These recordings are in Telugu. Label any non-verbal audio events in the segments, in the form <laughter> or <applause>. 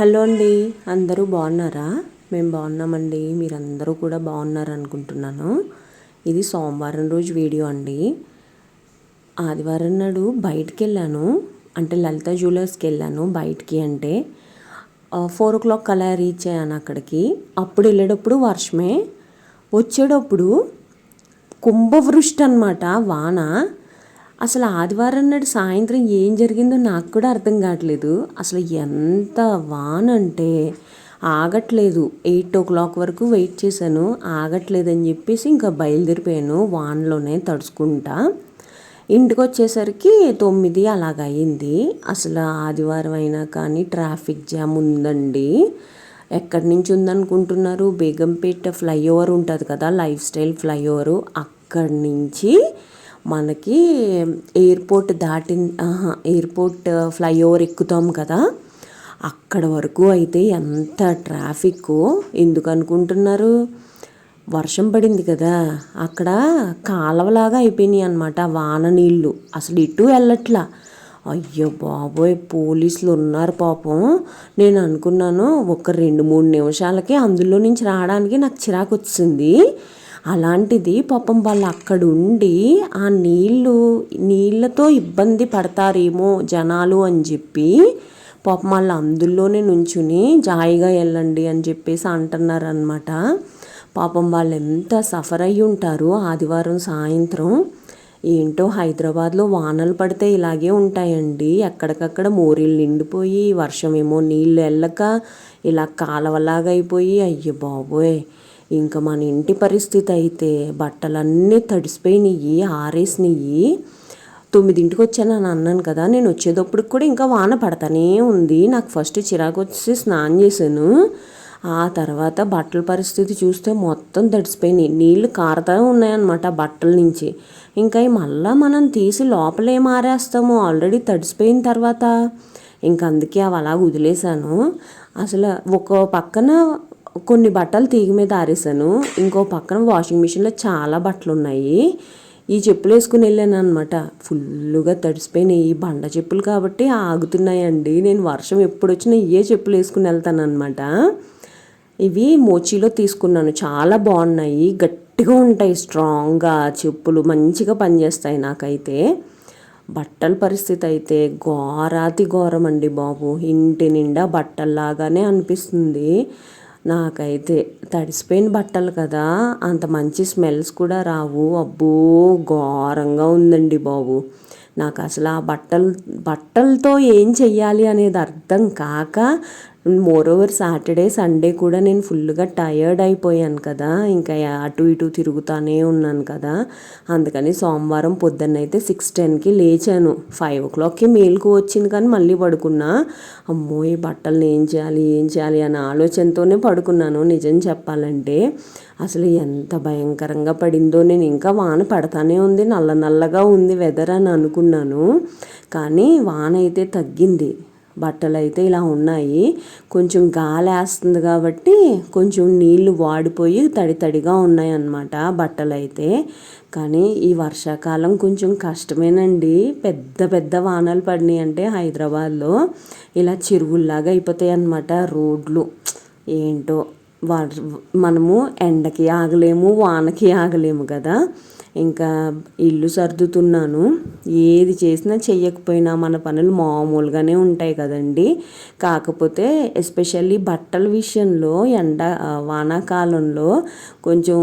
హలో అండి అందరూ బాగున్నారా? మేము బాగున్నామండి మీరందరూ కూడా బాగున్నారు అనుకుంటున్నాను ఇది సోమవారం రోజు వీడియో అండి. ఆదివారం నాడు బయటికి వెళ్ళాను అంటే లలిత జ్యువెలర్స్కి వెళ్ళాను బయటికి అంటే ఫోర్ ఓ క్లాక్ అలా రీచ్ అయ్యాను అక్కడికి. అప్పుడు వెళ్ళేటప్పుడు వర్షమే వచ్చేటప్పుడు కుంభవృష్టి అనమాట వాన. అసలు ఆదివారం నాడు సాయంత్రం ఏం జరిగిందో నాకు కూడా అర్థం కావట్లేదు. అసలు ఎంత వాన్ అంటే ఆగట్లేదు. ఎయిట్ ఓ క్లాక్ వరకు వెయిట్ చేశాను. ఆగట్లేదని చెప్పేసి ఇంకా బయలుదేరిపోయాను వాన్లోనే తడుచుకుంటా. ఇంటికి వచ్చేసరికి తొమ్మిది అలాగయింది. అసలు ఆదివారం అయినా కానీ ట్రాఫిక్ జామ్ ఉందండి. ఎక్కడి నుంచి ఉందనుకుంటున్నారు? బేగంపేట ఫ్లైఓవర్ ఉంటుంది కదా లైఫ్ స్టైల్ ఫ్లైఓవరు. అక్కడి నుంచి మనకి ఎయిర్పోర్ట్ దాటి ఎయిర్పోర్ట్ ఫ్లైఓవర్ ఎక్కుతాం కదా. అక్కడ వరకు అయితే ఎంత ట్రాఫిక్ ఎందుకు అనుకుంటున్నారు? వర్షం పడింది కదా. అక్కడ కాలవలాగా అయిపోయినాయి అనమాట వాన నీళ్ళు అసలు ఇటు వెళ్ళట్లా. అయ్యో బాబోయ్ పోలీసులు ఉన్నారు పాపం. నేను అనుకున్నాను ఒక రెండు మూడు నిమిషాలకి అందులో నుంచి రావడానికి నాకు చిరాకు వచ్చింది అలాంటిది పాపం వాళ్ళు అక్కడ ఉండి ఆ నీళ్ళు నీళ్ళతో ఇబ్బంది పడతారేమో జనాలు అని చెప్పి పాపం వాళ్ళు అందులోనే నుంచుని జాయిగా వెళ్ళండి అని చెప్పేసి అంటున్నారు అనమాట పాపం వాళ్ళు ఎంత సఫర్ అయ్యి ఉంటారు ఆదివారం సాయంత్రం. ఏంటో హైదరాబాద్లో వానలు పడితే ఇలాగే ఉంటాయండి. ఎక్కడికక్కడ మోరీలు నిండిపోయి వర్షం ఏమో నీళ్ళు వెళ్ళక ఇలా కాలవలాగా అయిపోయి అయ్యో బాబోయ్. ఇంకా మన ఇంటి పరిస్థితి అయితే బట్టలన్నీ తడిసిపోయినాయి ఆరేసినాయి. తొమ్మిదింటికి వచ్చాను అని అన్నాను కదా నేను వచ్చేటప్పుడు కూడా ఇంకా వాన పడతానే ఉంది. నాకు ఫస్ట్ చిరాకు వచ్చి స్నానం చేశాను. ఆ తర్వాత బట్టల పరిస్థితి చూస్తే మొత్తం తడిసిపోయినాయి. నీళ్ళు కారుతూ ఉన్నాయన్నమాట బట్టల నుంచి. ఇంకా మళ్ళీ మనం తీసి లోపలే మారేస్తాము ఆల్రెడీ తడిసిపోయిన తర్వాత. ఇంక అందుకే అవి అలా వదిలేశాను. అసలు ఒక పక్కన కొన్ని బట్టలు తీగ మీద ఆరేసాను ఇంకో పక్కన వాషింగ్ మిషన్లో చాలా బట్టలు ఉన్నాయి ఈ చెప్పులు వేసుకుని వెళ్ళాను అనమాట ఫుల్గా తడిసిపోయినాయి. ఈ బండ చెప్పులు కాబట్టి ఆగుతున్నాయండి. నేను వర్షం ఎప్పుడు వచ్చినా ఇవే చెప్పులు వేసుకుని వెళ్తాను అనమాట ఇవి మోచీలో తీసుకున్నాను. చాలా బాగున్నాయి. గట్టిగా ఉంటాయి. స్ట్రాంగ్గా చెప్పులు మంచిగా పనిచేస్తాయి నాకైతే. బట్టల పరిస్థితి అయితే ఘోరాతి ఘోరం అండి బాబు. ఇంటి నిండా బట్టల్లాగానే అనిపిస్తుంది. నాకైతే తడిసిపోయిన బట్టలు కదా. అంత మంచి స్మెల్స్ కూడా రావు. అబ్బో ఘోరంగా ఉందండి బాబు. నాకు అసలు ఆ బట్టలు బట్టలతో ఏం చెయ్యాలి అనేది అర్థం కాక మోర్ ఓవర్ సాటర్డే సండే కూడా నేను ఫుల్గా టయర్డ్ అయిపోయాను కదా. ఇంకా అటు ఇటు తిరుగుతానే ఉన్నాను కదా. అందుకని సోమవారం పొద్దున్నైతే సిక్స్ టెన్కి లేచాను. ఫైవ్ ఓ క్లాక్కి మేలుకు వచ్చింది కానీ మళ్ళీ పడుకున్నా. అమ్మో ఈ బట్టలు ఏం చేయాలి ఏం చేయాలి అనే ఆలోచనతోనే పడుకున్నాను. నిజం చెప్పాలంటే అసలు ఎంత భయంకరంగా పడిందో నేను ఇంకా వాన పడతానే ఉంది. నల్ల నల్లగా ఉంది వెదర్ అని అనుకున్నాను. కానీ వాన అయితే తగ్గింది. బట్టలు అయితే ఇలా ఉన్నాయి. కొంచెం గాలి వేస్తుంది కాబట్టి కొంచెం నీళ్ళు వాడిపోయి తడి తడిగా ఉన్నాయి అన్నమాట బట్టలు అయితే కానీ ఈ వర్షాకాలం కొంచెం కష్టమేనండి. పెద్ద పెద్ద వానలు పడినాయి అంటే హైదరాబాద్లో ఇలా చెరువుల్లాగా అయిపోతాయి అన్నమాట రోడ్లు. ఏంటో మనము ఎండకి ఆగలేము వానకి ఆగలేము కదా. ఇంకా ఇల్లు సర్దుతున్నాను. ఏది చేసినా చెయ్యకపోయినా మన పనులు మామూలుగానే ఉంటాయి కదండి. కాకపోతే ఎస్పెషల్లీ బట్టల విషయంలో ఎండ వానాకాలంలో కొంచెం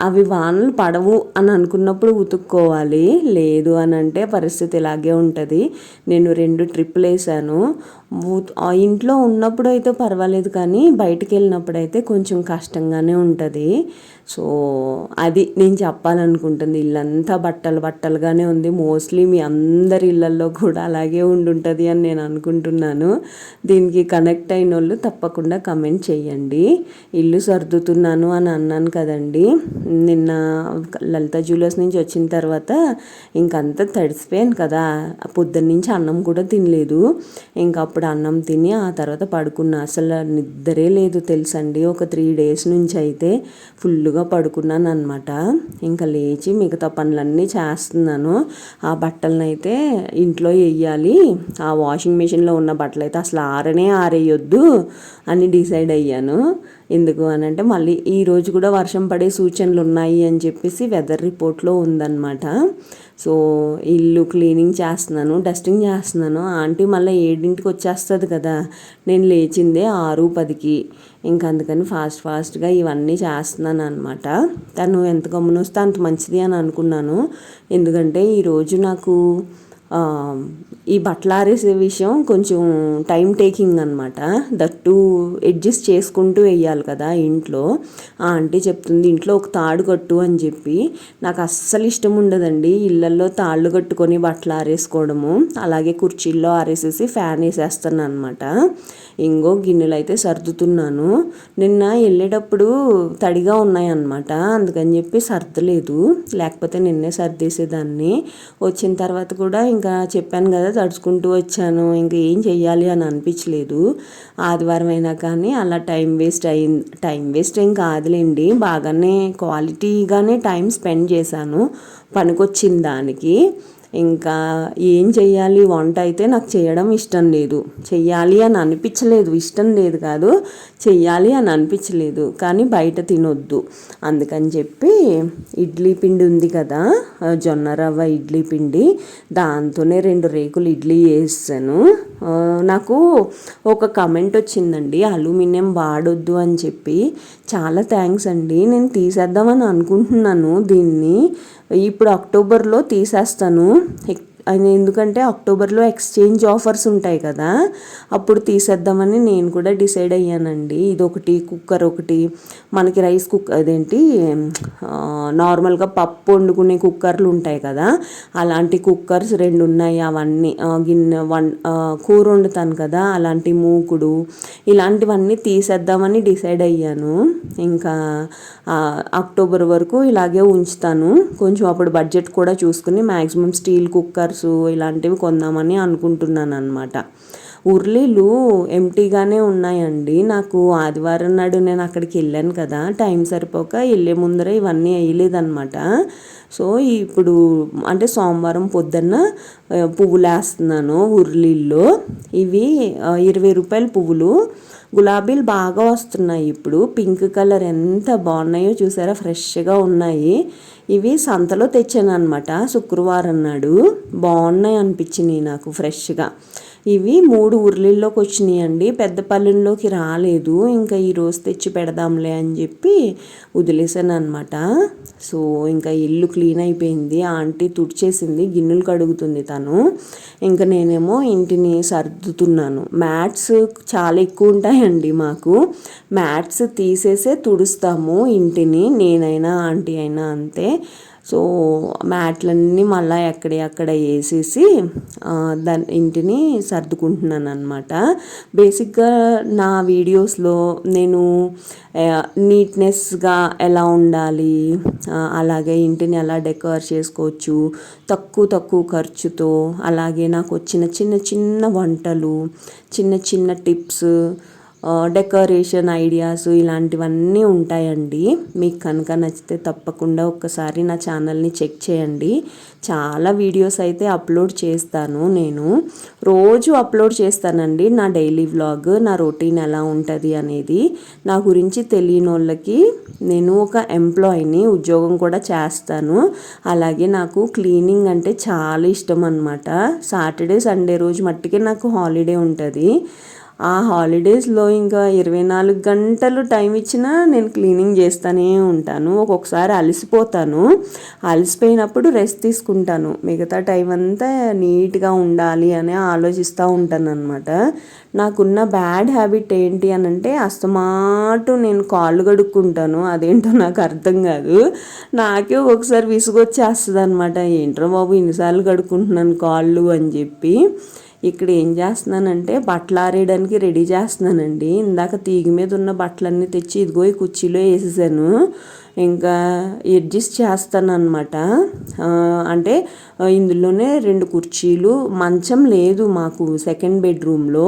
అవి వానలు పడవు అని అనుకున్నప్పుడు ఉతుక్కోవాలి. లేదు అని అంటే పరిస్థితి ఇలాగే ఉంటుంది. నేను రెండు ట్రిప్పులు వేసాను. ఇంట్లో ఉన్నప్పుడు అయితే పర్వాలేదు కానీ బయటికి వెళ్ళినప్పుడు అయితే కొంచెం కష్టంగానే ఉంటుంది. సో అది నేను చెప్పాలనుకుంటుంది. ఇల్లంతా బట్టలు బట్టలుగానే ఉంది. మోస్ట్లీ మీ అందరి ఇళ్ళల్లో కూడా అలాగే ఉండుంటుంది అని నేను అనుకుంటున్నాను. దీనికి కనెక్ట్ అయిన వాళ్ళు తప్పకుండా కమెంట్ చేయండి ఇల్లు సర్దుతున్నాను అని అన్నాను కదండి. నిన్న లలిత జ్యువెలర్స్ నుంచి వచ్చిన తర్వాత ఇంకంతా తడిసిపోయాను కదా. పొద్దున్న నుంచి అన్నం కూడా తినలేదు. ఇంకప్పుడు అప్పుడు అన్నం తిని ఆ తర్వాత పడుకున్నా. అసలు నిద్రే లేదు తెలుసండి. ఒక త్రీ డేస్ నుంచి అయితే ఫుల్గా పడుకున్నాను అనమాట ఇంకా లేచి మిగతా పనులన్నీ చేస్తున్నాను. ఆ బట్టలను అయితే ఇంట్లో వేయాలి ఆ వాషింగ్ మిషన్లో ఉన్న బట్టలు అయితే అసలు ఆరనే ఆరేయొద్దు అని డిసైడ్ అయ్యాను. ఎందుకు అని అంటే మళ్ళీ ఈ రోజు కూడా వర్షం పడే సూచనలు ఉన్నాయి అని చెప్పేసి వెదర్ రిపోర్ట్లో ఉందన్నమాట. సో ఇల్లు క్లీనింగ్ చేస్తున్నాను డస్టింగ్ చేస్తున్నాను. ఆంటీ మళ్ళీ ఏడింటికి వస్తుంది కదా. నేను లేచిందే ఆరు పదికి. ఇంకా అందుకని ఫాస్ట్ ఫాస్ట్గా ఇవన్నీ చేస్తున్నాను అనమాట తను ఎంత గమ్మునొస్తే అంత మంచిది అని అనుకున్నాను. ఎందుకంటే ఈరోజు నాకు ఈ బట్టలు ఆరేసే విషయం కొంచెం టైం టేకింగ్ అనమాట దట్టు అడ్జస్ట్ చేసుకుంటూ వేయాలి కదా ఇంట్లో. ఆ ఆంటీ చెప్తుంది ఇంట్లో ఒక తాడు కట్టు అని చెప్పి. నాకు అస్సలు ఇష్టం ఉండదండి ఇళ్ళల్లో తాళ్ళు కట్టుకొని బట్టలు ఆరేసుకోవడము అలాగే కుర్చీల్లో ఆరేసేసి ఫ్యాన్ వేసేస్తాను అనమాట ఇంగో గిన్నెలు అయితే సర్దుతున్నాను. నిన్న వెళ్ళేటప్పుడు తడిగా ఉన్నాయన్నమాట అందుకని చెప్పి సర్దలేదు. లేకపోతే నిన్నే సర్దేసేదాన్ని. వచ్చిన తర్వాత కూడా ఇంకా చెప్పాను కదా తడుచుకుంటూ వచ్చాను. ఇంకా ఏం చెయ్యాలి అని అనిపించలేదు. ఆదివారం అయినా కానీ అలా టైం వేస్ట్ అయింది టైం వేస్ట్ ఏం కాదులేండి. బాగానే క్వాలిటీగానే టైం స్పెండ్ చేశాను. పనికొచ్చిన దానికి. ఇంకా ఏం చెయ్యాలి? వంట అయితే నాకు చేయడం ఇష్టం లేదు. చెయ్యాలి అని అనిపించలేదు. ఇష్టం లేదు కాదు. చెయ్యాలి అని అనిపించలేదు. కానీ బయట తినొద్దు. అందుకని చెప్పి ఇడ్లీ పిండి ఉంది కదా జొన్న రవ్వ ఇడ్లీ పిండి దాంతోనే రెండు రేకులు ఇడ్లీ వేసాను. నాకు ఒక కమెంట్ వచ్చిందండి అల్యూమినియం వాడొద్దు అని చెప్పి. చాలా థ్యాంక్స్ అండి. నేను తీసేద్దామని అనుకుంటున్నాను దీన్ని. ఇప్పుడు అక్టోబర్లో తీసేస్తాను. ఎందుకంటే అక్టోబర్లో ఎక్స్చేంజ్ ఆఫర్స్ ఉంటాయి కదా అప్పుడు తీసేద్దామని నేను కూడా డిసైడ్ అయ్యానండి. ఇది ఒకటి కుక్కర్ ఒకటి మనకి రైస్ కుక్ అదేంటి నార్మల్గా పప్పు వండుకునే కుక్కర్లు ఉంటాయి కదా అలాంటి కుక్కర్స్ రెండు ఉన్నాయి. అవన్నీ గిన్నె వన్ కూర వండుతాను కదా అలాంటి మూకుడు ఇలాంటివన్నీ తీసేద్దామని డిసైడ్ అయ్యాను. ఇంకా అక్టోబర్ వరకు ఇలాగే ఉంచుతాను. కొంచెం అప్పుడు బడ్జెట్ కూడా చూసుకుని మ్యాక్సిమం స్టీల్ కుక్కర్ కుక్కర్సు ఇలాంటివి కొందామని అనుకుంటున్నాను అనమాట ఉర్లీలు ఎంటీగానే ఉన్నాయండి. నాకు ఆదివారం నాడు నేను అక్కడికి వెళ్ళాను కదా టైం సరిపోక వెళ్ళే ముందర ఇవన్నీ వేయలేదన్నమాట. సో ఇప్పుడు అంటే సోమవారం పొద్దున్న పువ్వులు వేస్తున్నాను ఉర్లీల్లో. ఇవి ఇరవై రూపాయల పువ్వులు. గులాబీలు బాగా వస్తున్నాయి ఇప్పుడు. పింక్ కలర్ ఎంత బాగున్నాయో చూసారా? ఫ్రెష్గా ఉన్నాయి. ఇవి సంతలో తెచ్చాను అనమాట శుక్రవారం నాడు. బాగున్నాయి అనిపించినాయి నాకు ఫ్రెష్గా. ఇవి మూడు ఉర్లిల్లోకి వచ్చినాయి అండి పెద్దపల్లెంలోకి రాలేదు. ఇంకా ఈరోజు తెచ్చి పెడదాంలే అని చెప్పి వదిలేసాను అనమాట సో ఇంకా ఇల్లు క్లీన్ అయిపోయింది. ఆంటీ తుడిచేసింది. గిన్నెలు కడుగుతుంది తను. ఇంకా నేనేమో ఇంటిని సర్దుతున్నాను. మ్యాట్స్ చాలా ఎక్కువ ఉంటాయండి మాకు. మ్యాట్స్ తీసేసే తుడుస్తాము ఇంటిని. నేనైనా ఆంటీ అయినా అంతే. సో మ్యాట్లన్నీ మళ్ళీ ఎక్కడ అక్కడ వేసేసి దాని ఇంటిని సర్దుకుంటున్నాను అనమాట బేసిక్గా నా వీడియోస్లో నేను నీట్నెస్గా ఎలా ఉండాలి అలాగే ఇంటిని ఎలా డెకర్ చేసుకోవచ్చు తక్కువ తక్కువ ఖర్చుతో అలాగే నాకు వచ్చిన చిన్న చిన్న వంటలు చిన్న చిన్న టిప్స్ డెకరేషన్ ఐడియాస్ ఇలాంటివన్నీ ఉంటాయండి. మీకు కనుక నచ్చితే తప్పకుండా ఒక్కసారి నా ఛానల్ని చెక్ చేయండి. చాలా వీడియోస్ అయితే అప్లోడ్ చేస్తాను నేను. రోజు అప్లోడ్ చేస్తానండి నా డైలీ వ్లాగ్ నా రొటీన్ ఎలా ఉంటుంది అనేది. నా గురించి తెలియని వాళ్ళకి నేను ఒక ఎంప్లాయీని ఉద్యోగం కూడా చేస్తాను. అలాగే నాకు క్లీనింగ్ అంటే చాలా ఇష్టం అనమాట సాటర్డే సండే రోజు మట్టికే నాకు హాలిడే ఉంటుంది. ఆ హాలిడేస్లో ఇంకా ఇరవై నాలుగు గంటలు టైం ఇచ్చినా నేను క్లీనింగ్ చేస్తూనే ఉంటాను. ఒక్కొక్కసారి అలసిపోతాను. అలసిపోయినప్పుడు రెస్ట్ తీసుకుంటాను. మిగతా టైం అంతా నీట్గా ఉండాలి అని ఆలోచిస్తూ ఉంటాను అనమాట నాకున్న బ్యాడ్ హ్యాబిట్ ఏంటి అని అంటే అస్తమాటు నేను కాళ్ళు కడుక్కుంటాను. అదేంటో నాకు అర్థం కాదు. నాకే ఒకసారి విసుగొచ్చేస్తుంది అనమాట ఏంట్రో బాబు ఇన్నిసార్లు కడుక్కుంటున్నాను కాళ్ళు? అని చెప్పి. ఇక్కడ ఏం చేస్తున్నానంటే బట్టలు ఆరేయడానికి రెడీ చేస్తున్నానండి. ఇందాక తీగ మీద ఉన్న బట్టలన్నీ తెచ్చి ఇదిగో ఈ కుర్చీలో వేసేసాను. ఇంకా అడ్జస్ట్ చేస్తాను అంటే ఇందులోనే రెండు కుర్చీలు మంచం లేదు మాకు సెకండ్ బెడ్రూమ్లో.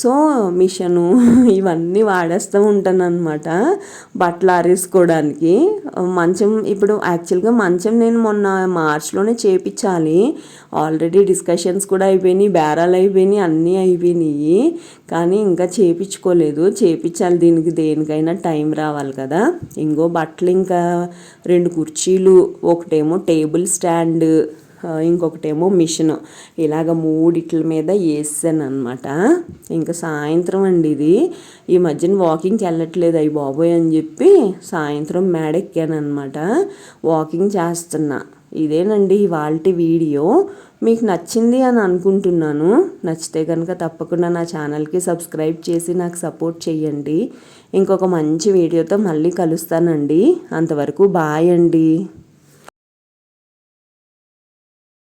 సో మిషను <laughs> ఇవన్నీ వాడేస్తూ ఉంటాను అనమాట బట్టలు ఆరేసుకోవడానికి. మంచం ఇప్పుడు యాక్చువల్గా మంచం నేను మొన్న మార్చ్లోనే చేపించాలి. ఆల్రెడీ డిస్కషన్స్ కూడా అయిపోయినాయి బేరాలు అయిపోయినాయి అన్నీ అయిపోయినాయి. కానీ ఇంకా చేపించుకోలేదు. చేపించాలి దీనికి దేనికైనా టైం రావాలి కదా. ఇంకో బట్టలు ఇంకా రెండు కుర్చీలు ఒకటేమో టేబుల్ స్టాండ్ ఇంకొకటేమో మిషన్. ఇలాగ మూడిట్ల మీద వేసాను అనమాట ఇంకా సాయంత్రం అండి ఇది. ఈ మధ్యన వాకింగ్కి వెళ్ళట్లేదు అయ్యి బాబోయ్ అని చెప్పి సాయంత్రం మేడెక్కాను అనమాట వాకింగ్ చేస్తున్నా. ఇదేనండి ఇవాళ వీడియో. మీకు నచ్చింది అని అనుకుంటున్నాను. నచ్చితే కనుక తప్పకుండా నా ఛానల్కి సబ్స్క్రైబ్ చేసి నాకు సపోర్ట్ చేయండి. ఇంకొక మంచి వీడియోతో మళ్ళీ కలుస్తానండి. అంతవరకు బాయ్ అండి.